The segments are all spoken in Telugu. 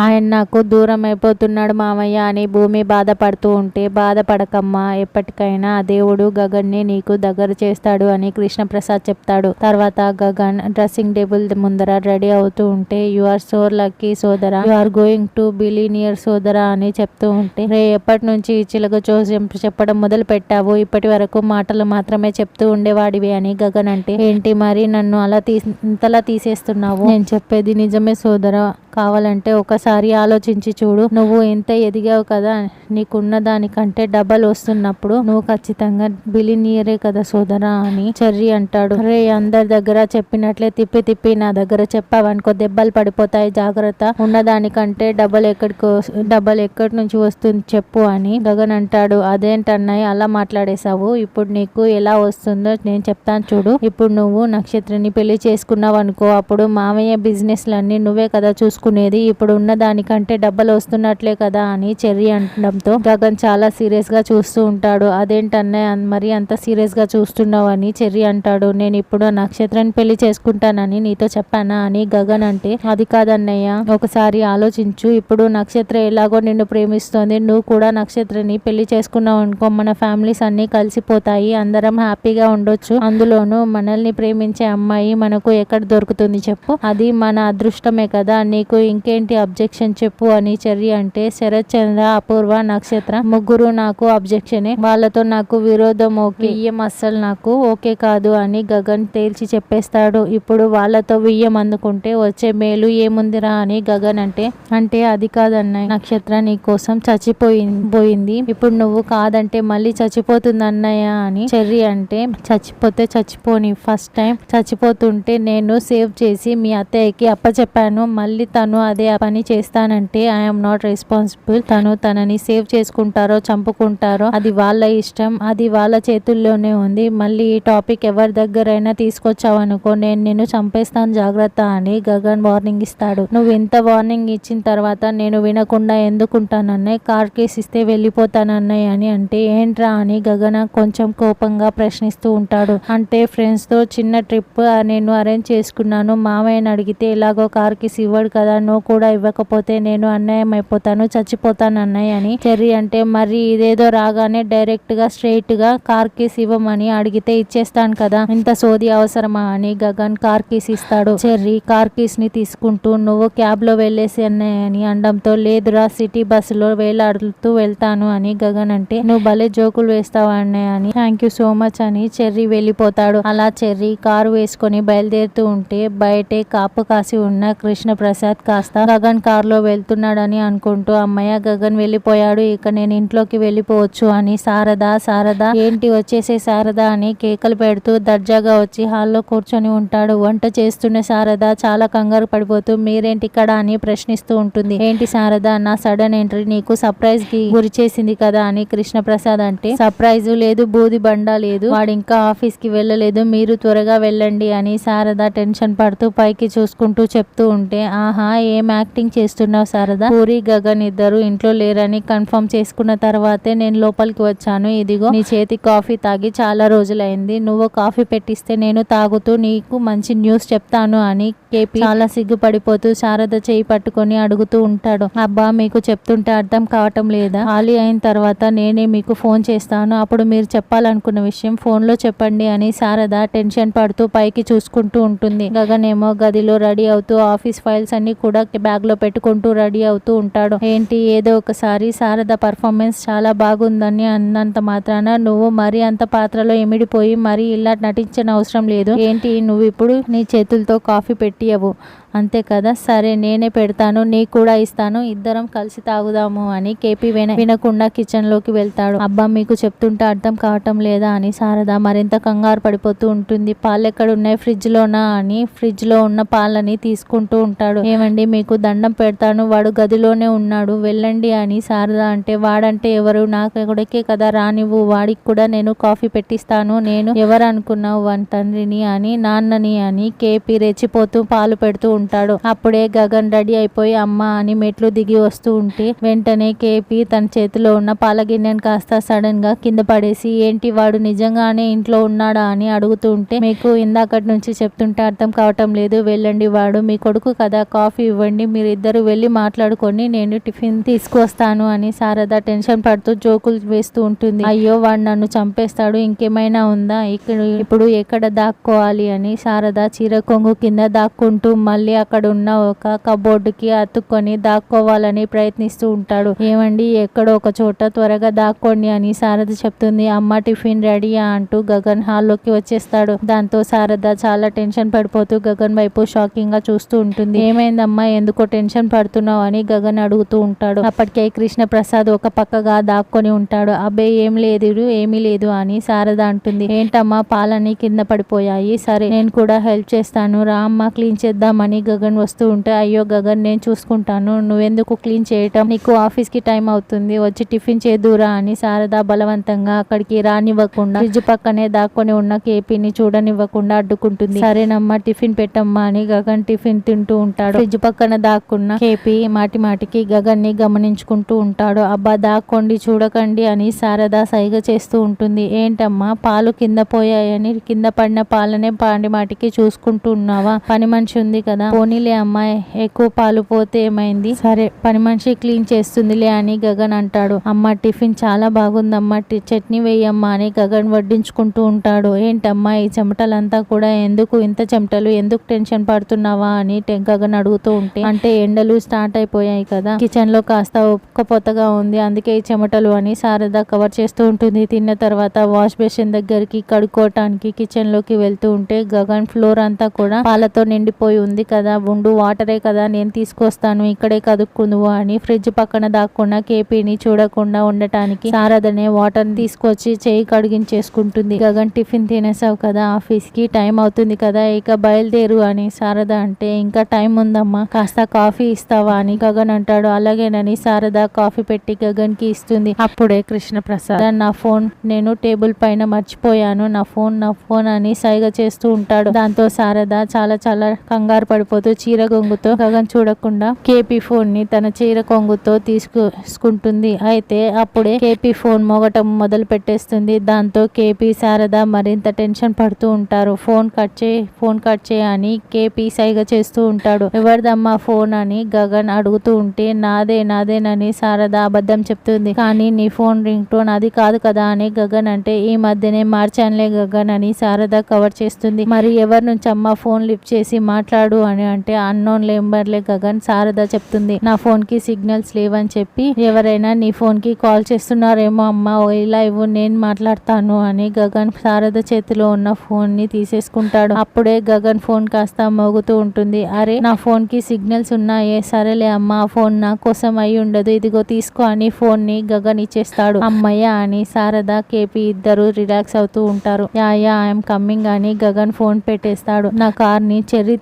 ఆయన నాకు దూరం అయిపోతున్నాడు మామయ్య అని భూమి బాధపడుతూ ఉంటే బాధపడకమ్మా ఎప్పటికైనా ఆ దేవుడు గగన్ని నీకు దగ్గర చేస్తాడు అని కృష్ణప్రసాద్ చెప్తాడు. తర్వాత గగన్ డ్రెస్సింగ్ టేబుల్ ముందర రెడీ అవుతూ ఉంటే యు ఆర్ సో లక్కీ సోదరా you are going to billionaire సోదరా అని చెప్తూ ఉంటే రే ఎప్పటి నుంచి చిలక జోస్యం చెప్పడం మొదలు పెట్టావు? ఇప్పటి వరకు మాటలు మాత్రమే చెప్తూ ఉండేవాడివి అని గగన్ అంటే ఏంటి మరి నన్ను అలా తీ ఇంతలా తీసేస్తున్నావు? నేను చెప్పేది నిజమే సోదరా కావాలంటే ఒకసారి ఆలోచించి చూడు. నువ్వు ఎంత ఎదిగావు కదా నీకున్న దానికంటే డబల్ వస్తున్నప్పుడు నువ్వు ఖచ్చితంగా బిలినియరే కదా సోదరా అని చెర్రీ అంటాడు. రే అందరి దగ్గర చెప్పినట్లే తిప్పి తిప్పి నా దగ్గర చెప్పావనుకో దెబ్బలు పడిపోతాయి జాగ్రత్త. ఉన్నదానికంటే డబల్ ఎక్కడికి డబల్ ఎక్కడి నుంచి వస్తుంది చెప్పు అని గగన్ అంటాడు. అదేంటన్నయ్య అలా మాట్లాడేశావు. ఇప్పుడు నీకు ఎలా వస్తుందో నేను చెప్తాను చూడు. ఇప్పుడు నువ్వు నక్షత్రాన్ని పెళ్ళి చేసుకున్నావు అనుకో అప్పుడు మామయ్య బిజినెస్లన్నీ నువ్వే కదా చూసుకునేది. ఇప్పుడు ఉన్న దానికంటే డబ్బులు వస్తున్నట్లే కదా అని చెర్రీ అనడంతో గగన్ చాలా సీరియస్గా చూస్తూ ఉంటాడు. అదేంటన్నయ్య మరి అంత సీరియస్గా చూస్తున్నావు? అని చెర్రీ అంటాడు. నేను ఇప్పుడు నక్షత్రాన్ని పెళ్ళి చేసుకుంటానని నీతో చెప్పానా? అని గగన్ అంటే అది కాదన్నయ్య. ఒకసారి ఆలోచించు. ఇప్పుడు నక్షత్ర ఎలాగో నిన్ను ప్రేమిస్తోంది. నువ్వు కూడా నక్షత్రని పెళ్ళి చేసుకున్నావు అనుకో మన ఫ్యామిలీస్ అన్ని కలిసిపోతాయి. అందరం హ్యాపీగా ఉండొచ్చు. అందులోనూ మనల్ని ప్రేమించే అమ్మాయి మనకు ఎక్కడ దొరుకుతుంది చెప్పు. అది మన అదృష్టమే కదా. నీకు ఇంకేంటి అబ్జెక్షన్ చెప్పు అని చెర్రి అంటే శరత్ చంద్ర అపూర్వ నక్షత్ర ముగ్గురు నాకు అబ్జెక్షనే. వాళ్ళతో నాకు విరోధం ఓకే. వియ్యం అస్సలు నాకు ఓకే కాదు అని గగన్ తేల్చి చెప్పేస్తాడు. ఇప్పుడు వాళ్ళతో వియ్యం అందుకుంటే వచ్చే మేలు ఏముందిరా అని గగన్ అంటే అంటే అది కాదన్న నక్షత్ర నీ కోసం చచ్చిపోయింది పోయింది. ఇప్పుడు నువ్వు కాదంటే మళ్ళీ చచ్చిపోతుంది అన్నయ్య అని చెర్రి అంటే చచ్చిపోతే చచ్చిపోని ఫస్ట్ టైం చచ్చిపోతుంటే నేను సేవ్ చేసి మీ అత్తయ్యకి అప్పచెప్పాను. మళ్ళీ తను అదే పని చేస్తానంటే ఐఎమ్ నాట్ రెస్పాన్సిబుల్ తను తనని సేవ్ చేసుకుంటారో చంపుకుంటారో అది వాళ్ళ ఇష్టం అది వాళ్ళ చేతుల్లోనే ఉంది. మళ్ళీ ఈ టాపిక్ ఎవరి దగ్గరైనా తీసుకొచ్చావనుకో నేను నిన్ను చంపేస్తాను జాగ్రత్త అని గగన్ వార్నింగ్ ఇస్తాడు. నువ్వు ఇంత వార్నింగ్ ఇచ్చిన తర్వాత నేను వినకుండా ఎందుకుంటానన్నయ్య? కార్ కేసు ఇస్తే వెళ్ళిపోతానన్నయ్య అని అంటే ఏంట్రా అని గగన కొంచెం కోపంగా ప్రశ్నిస్తూ ఉంటాడు. అంటే ఫ్రెండ్స్తో చిన్న ట్రిప్ నేను అరేంజ్ చేసుకున్నాను. మామయ్యని అడిగితే ఎలాగో కార్ కేసు ఇవ్వడు కదా నువ్వు కూడా ఇవ్వకపోతే నేను అన్యాయం అయిపోతాను చచ్చిపోతాను అన్నయ్య అని చెర్రీ అంటే మరి ఇదేదో రాగానే డైరెక్ట్గా స్ట్రైట్గా కార్ కీస్ ఇవ్వమని అడిగితే ఇచ్చేస్తాను కదా ఇంత సోది అవసరమా? అని గగన్ కార్ కీస్ ఇస్తాడు. చెర్రీ కార్ కేస్ని తీసుకుంటూ నువ్వు క్యాబ్లో వెళ్ళేసి అన్నయ్య అని అనడంతో లేదురా సిటీ బస్సులో వేలాడుతూ వెళ్తాను అని గగన్ అంటే నువ్వు భలే జోకులు వేస్తావా అన్నయ్య అని థ్యాంక్ యూ సో మచ్ అని చెర్రీ వెళ్ళిపోతాడు. అలా చెర్రీ కారు వేసుకొని బయలుదేరుతూ ఉంటే బయటే కాపు కాసి ఉన్న కృష్ణ భరత్ కాస్త గగన్ కారులో వెళ్తున్నాడని అనుకుంటూ అమ్మయ్య గగన్ వెళ్ళిపోయాడు ఇక నేను ఇంట్లోకి వెళ్ళిపోవచ్చు అని శారద శారద ఏంటి వచ్చేసే శారద అని కేకలు పెడుతూ దర్జాగా వచ్చి హాల్లో కూర్చొని ఉంటాడు. వంట చేస్తున్న శారద చాలా కంగారు పడిపోతూ మీరేంటి ఇక్కడ అని ప్రశ్నిస్తూ ఉంటుంది. ఏంటి శారద నా సడన్ ఎంట్రీ నీకు సర్ప్రైజ్కి గురి చేసింది కదా అని కృష్ణ ప్రసాద్ అంటే సర్ప్రైజ్ లేదు బూది బండ లేదు వాడు ఇంకా ఆఫీస్కి వెళ్ళలేదు మీరు త్వరగా వెళ్ళండి అని శారద టెన్షన్ పడుతూ పైకి చూసుకుంటూ చెప్తూ ఉంటే ఆహా ఏం యాక్టింగ్ చేస్తున్నావు శారదా? పూరి గగన్ ఇద్దరు ఇంట్లో లేరని కన్ఫర్మ్ చేసుకున్న తర్వాతే నేను లోపలికి వచ్చాను. ఇదిగో నీ చేతి కాఫీ తాగి చాలా రోజులైంది. నువ్వు కాఫీ పెట్టిస్తే నేను తాగుతూ నీకు మంచి న్యూస్ చెప్తాను అని కేపీ చాలా సిగ్గుపడిపోతూ శారద చేయి పట్టుకొని అడుగుతూ ఉంటాడు. అబ్బా మీకు చెప్తుంటే అర్థం కావటం లేదా? ఖాళీ అయిన తర్వాత నేనే మీకు ఫోన్ చేస్తాను. అప్పుడు మీరు చెప్పాలనుకున్న విషయం ఫోన్లో చెప్పండి అని శారద టెన్షన్ పడుతూ పైకి చూసుకుంటూ ఉంటుంది. గగన్ ఏమో గదిలో రెడీ అవుతూ ఆఫీస్ ఫైల్స్ అన్ని కూడా బ్యాగ్లో పెట్టుకుంటూ రెడీ అవుతూ ఉంటాడు. ఏంటి? ఏదో ఒకసారి శారద పర్ఫార్మెన్స్ చాలా బాగుందని అన్నంత మాత్రాన నువ్వు మరి అంత పాత్రలో ఎమిడిపోయి మరి ఇలా నటించిన అవసరం లేదు. ఏంటి? నువ్వు ఇప్పుడు నీ చేతులతో కాఫీ పెట్టియవు. అంతే కదా? సరే నేనే పెడతాను నీకు కూడా ఇస్తాను ఇద్దరం కలిసి తాగుదాము అని కేపీ విన వినకుండా కిచెన్లోకి వెళ్తాడు. అబ్బా మీకు చెప్తుంటే అర్థం కావటం లేదా అని శారద మరింత కంగారు పడిపోతూ ఉంటుంది. పాలు ఎక్కడ ఉన్నాయి ఫ్రిడ్జ్ లోనా అని ఫ్రిడ్జ్లో ఉన్న పాలని తీసుకుంటూ ఉంటాడు. ఏమండి మీకు దండం పెడతాను వాడు గదిలోనే ఉన్నాడు వెళ్ళండి అని శారద అంటే వాడంటే ఎవరు? నాకు కొడుకే కదా రానివ్వు వాడికి కూడా నేను కాఫీ పెట్టిస్తాను నేను ఎవరు అనుకున్నావు వాని తండ్రిని అని నాన్నని అని కేపీ రెచ్చిపోతూ పాలు పెడుతూ ఉంటాడు అప్పుడే గగన్ రెడీ అయిపోయి అమ్మ అని మెట్లు దిగి వస్తూ ఉంటే వెంటనే కేపీ తన చేతిలో ఉన్న పాల గిన్నెను కాస్త సడన్గా కింద పడేసి ఏంటి వాడు నిజంగానే ఇంట్లో ఉన్నాడా? అని అడుగుతూ ఉంటే మీకు ఇందాకటి నుంచి చెప్తుంటే అర్థం కావటం లేదు. వెళ్ళండి వాడు మీ కొడుకు కదా. కాఫీ ఇవ్వండి. మీరు ఇద్దరు వెళ్ళి మాట్లాడుకొని నేను టిఫిన్ తీసుకొస్తాను అని శారద టెన్షన్ పడుతూ జోకులు వేస్తూ ఉంటుంది. అయ్యో వాడు నన్ను చంపేస్తాడు. ఇంకేమైనా ఉందా? ఇక్కడ ఇప్పుడు ఎక్కడ దాక్కోవాలి? అని శారద చీర కొంగు కింద దాక్కుంటూ మళ్ళీ అక్కడ ఉన్న ఒక కబోర్డుకి అతుక్కొని దాక్కోవాలని ప్రయత్నిస్తూ ఉంటాడు. ఏమండి ఎక్కడో ఒక చోట త్వరగా దాక్కోండి అని శారద చెప్తుంది. అమ్మ టిఫిన్ రెడీయా అంటూ గగన్ హాల్లోకి వచ్చేస్తాడు. దాంతో శారద చాలా టెన్షన్ పడిపోతూ గగన్ వైపు షాకింగ్గా చూస్తూ ఉంటుంది. ఏమైందమ్మా ఎందుకో టెన్షన్ పడుతున్నావు అని గగన్ అడుగుతూ ఉంటాడు. అప్పటికే కృష్ణ ప్రసాద్ ఒక పక్కగా దాక్కొని ఉంటాడు. అబ్బే ఏం లేదు ఏమీ లేదు అని శారద అంటుంది. ఏంటమ్మా పాలన్నీ కింద పడిపోయాయి. సరే నేను కూడా హెల్ప్ చేస్తాను. రా అమ్మ క్లీన్ చేద్దామని గగన్ వస్తూ ఉంటే అయ్యో గగన్ నేను చూసుకుంటాను. నువ్వెందుకు క్లీన్ చేయటం? నీకు ఆఫీస్కి టైం అవుతుంది. వచ్చి టిఫిన్ చేదురా అని శారద బలవంతంగా అక్కడికి రానివ్వకుండా ఫ్రిడ్జ్ పక్కనే దాక్కొని ఉన్న కేపీని చూడనివ్వకుండా అడ్డుకుంటుంది. సరేనమ్మా టిఫిన్ పెట్టమ్మా అని గగన్ టిఫిన్ తింటూ ఉంటాడు. ఫ్రిడ్జ్ పక్కన దాక్కున్న కేపీ మాటి మాటికి గగన్ని గమనించుకుంటూ ఉంటాడు. అబ్బా దాక్కోండి చూడకండి అని శారద సైగ చేస్తూ ఉంటుంది. ఏంటమ్మా పాలు కింద పోయాయని కింద పడిన పాలనే పాండి మాటికి చూసుకుంటూ ఉన్నావా? పని మనిషి ఉంది కదా. పోనీలే అమ్మాయి ఎక్కువ పాలు పోతే ఏమైంది? సరే పని మనిషి క్లీన్ చేస్తుందిలే అని గగన్ అంటాడు. అమ్మ టిఫిన్ చాలా బాగుందమ్మా చట్నీ వేయమ్మా అని గగన్ వడ్డించుకుంటూ ఉంటాడు. ఏంటమ్మా ఈ చెమటలంతా కూడా ఎందుకు ఇంత చెమటలు ఎందుకు టెన్షన్ పడుతున్నావా అని గగన్ అడుగుతూ ఉంటే అంటే ఎండలు స్టార్ట్ అయిపోయాయి కదా. కిచెన్లో కాస్త ఉక్కపోతగా ఉంది అందుకే ఈ చెమటలు అని శారద కవర్ చేస్తూ ఉంటుంది. తిన్న తర్వాత వాష్ బేసిన్ దగ్గరికి కడుక్కోవటానికి కిచెన్లోకి వెళ్తూ ఉంటే గగన్ ఫ్లోర్ అంతా కూడా పాలతో నిండిపోయి ఉంది కదా ఉండు వాటరే కదా నేను తీసుకొస్తాను ఇక్కడే కదుక్కుందువు అని ఫ్రిడ్జ్ పక్కన దాక్కున్న కేపీని చూడకుండా ఉండటానికి సారదనే వాటర్ తీసుకొచ్చి చేయి కడిగించేసుకుంటుంది. గగన్ టిఫిన్ తినేసావు కదా ఆఫీస్కి టైం అవుతుంది కదా ఇక బయలుదేరు అని శారద అంటే ఇంకా టైం ఉందమ్మా కాస్త కాఫీ ఇస్తావా అని గగన్ అంటాడు. అలాగేనని శారద కాఫీ పెట్టి గగన్కి ఇస్తుంది. అప్పుడే కృష్ణ ప్రసాద్ నా ఫోన్ నేను టేబుల్ పైన మర్చిపోయాను నా ఫోన్ నా ఫోన్ అని సైగ చేస్తూ ఉంటాడు. దాంతో శారద చాలా చాలా కంగారు పడిపోతూ చీర కొంగుతో గగన్ చూడకుండా కేపీ ఫోన్ని తన చీర కొంగుతో తీసుకుంటుంది అయితే అప్పుడే కేపీ ఫోన్ మోగటం మొదలు పెట్టేస్తుంది. దాంతో కేపీ శారద మరింత టెన్షన్ పడుతూ ఉంటారు. ఫోన్ కట్ చేయి ఫోన్ కట్ చేయి అని కేపీ సైగ చేస్తూ ఉంటాడు. ఎవరిదమ్మా ఫోన్ అని గగన్ అడుగుతూ ఉంటే నాదే నాదేనని శారద అబద్ధం చెప్తుంది. కానీ నీ ఫోన్ రింగ్ టోన్ అది కాదు కదా అని గగన్ అంటే ఈ మధ్యనే మార్చానులే గగన్ అని శారద కవర్ చేస్తుంది. మరి ఎవరి నుంచి అమ్మ ఫోన్ లిఫ్ట్ చేసి మాట్లాడు అని అంటే అన్నోన్ నెంబర్లే గగన్ శారద చెప్తుంది నా ఫోన్కి సిగ్నల్స్ లేవని చెప్పి ఎవరైనా నీ ఫోన్కి కాల్ చేస్తున్నారేమో అమ్మ ఓ ఇలా ఇవ్వు నేను మాట్లాడతాను అని గగన్ శారద చేతిలో ఉన్న ఫోన్ని తీసేసుకుంటాడు. అప్పుడే గగన్ ఫోన్ కాస్త మోగుతూ ఉంటుంది అరే నా ఫోన్కి సిగ్నల్స్ ఉన్నాయే సరేలే అమ్మ ఆ ఫోన్ నా కోసం అయి ఉండదు ఇదిగో తీసుకో అని ఫోన్ని గగన్ ఇచ్చేస్తాడు. అమ్మయ్య అని శారద కేపీ ఇద్దరు రిలాక్స్ అవుతూ ఉంటారు. యా యా ఐఎమ్ కమ్మింగ్ అని గగన్ ఫోన్ పెట్టేస్తాడు. నా కార్ని చెర్రీ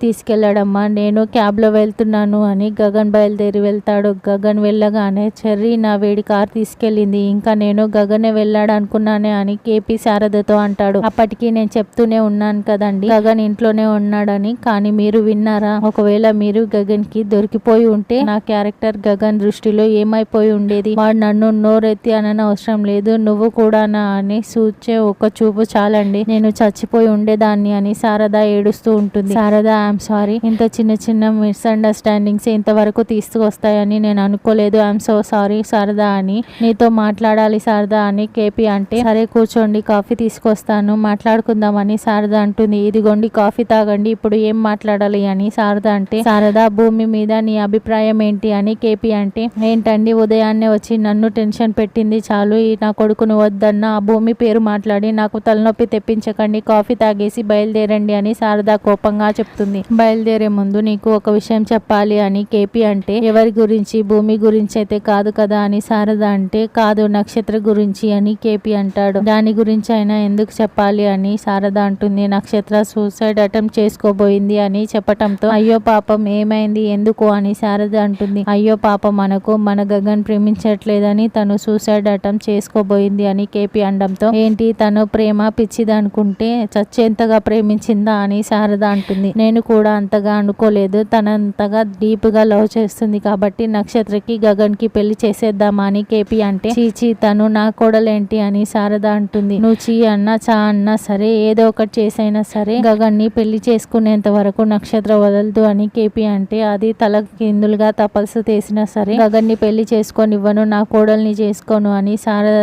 తీసుకెళ్ళాడమ్మా నేను క్యాబ్లో వెళ్తున్నాను అని గగన్ బయలుదేరి వెళ్తాడు. గగన్ వెళ్ళగానే చెర్రీ నా వేడి కార్ తీసుకెళ్ళింది. ఇంకా నేను గగనే వెళ్ళాడు అనుకున్నానే అని కేపీ శారదతో అంటాడు. అప్పటికి నేను చెప్తూనే ఉన్నాను కదండి గగన్ ఇంట్లోనే ఉన్నాడని. కానీ మీరు విన్నారా? ఒకవేళ మీరు గగన్కి దొరికిపోయి ఉంటే నా క్యారెక్టర్ గగన్ దృష్టిలో ఏమైపోయి ఉండేది? వాడు నన్ను నోరెత్తి అనన అవసరం లేదు. నువ్వు కూడానా అని సూచే ఒక చూపు చాలండి. నేను చచ్చిపోయి ఉండేదాన్ని అని శారద ఏడుస్తూ ఉంటుంది. Sharada I'm sorry. ఇంత చిన్న చిన్న మిస్అండర్స్టాండింగ్స్ ఇంతవరకు తీసుకొస్తాయని నేను అనుకోలేదు. ఐఎమ్ సో సారీ సారదా అని. నీతో మాట్లాడాలి సారదా అని కేపీ అంటే సరే కూర్చోండి కాఫీ తీసుకొస్తాను మాట్లాడుకుందామని శారద అంటుంది. ఇదిగోండి కాఫీ తాగండి ఇప్పుడు ఏం మాట్లాడాలి అని శారద అంటే సారదా భూమి మీద నీ అభిప్రాయం ఏంటి అని కేపీ అంటే ఏంటండి ఉదయాన్నే వచ్చి నన్ను టెన్షన్ పెట్టింది చాలు. ఈ నా కొడుకును వద్దన్న ఆ భూమి పేరు మాట్లాడి నాకు తలనొప్పి తెప్పించకండి కాఫీ తాగేసి బయలుదేరండి అని సారదా కోపంగా చెప్తుంది. బయలుదేరి ముందు నీకు ఒక విషయం చెప్పాలి అని కేపీ అంటే ఎవరి గురించి భూమి గురించి అయితే కాదు కదా అని శారద అంటే కాదు నక్షత్ర గురించి అని కేపీ అంటాడు. దాని గురించి అయినా ఎందుకు చెప్పాలి అని శారద అంటుంది. నక్షత్ర సూసైడ్ అటెంప్ట్ చేసుకోబోయింది అని చెప్పటంతో అయ్యో పాపం ఏమైంది ఎందుకు అని శారద అంటుంది. అయ్యో పాపం మనకు మన గగన్ ప్రేమించట్లేదని తను సూసైడ్ అటెంప్ట్ చేసుకోబోయింది అని కేపీ అనడంతో ఏంటి తను ప్రేమ పిచ్చిది అనుకుంటే చచ్చేంతగా ప్రేమించిందా అని శారద అంటుంది. నేను కూడా అంతగా అనుకోలేదు. తనంతగా డీప్గా లవ్ చేస్తుంది కాబట్టి నక్షత్రకి గగన్కి పెళ్ళి చేసేద్దామా అని కేపీ అంటే చీచి తను నా కోడలేంటి అని శారద అంటుంది. నువ్వు చీ అన్నా చా అన్నా సరే ఏదో ఒకటి చేసైనా సరే గగన్ని పెళ్ళి చేసుకునేంత వరకు నక్షత్ర వదలదు అని కేపీ అంటే అది తల కిందులుగా తపస్సు చేసినా సరే గగన్ని పెళ్ళి చేసుకొనివ్వను నా కోడల్ని చేసుకోను అని శారద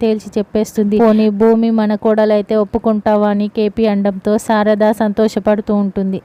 తేల్చి చెప్పేస్తుంది. పోనీ భూమి మన కోడలైతే ఒప్పుకుంటావా అని కేపీ అండంతో శారద సంతోషపడుతూ ఉంటుంది.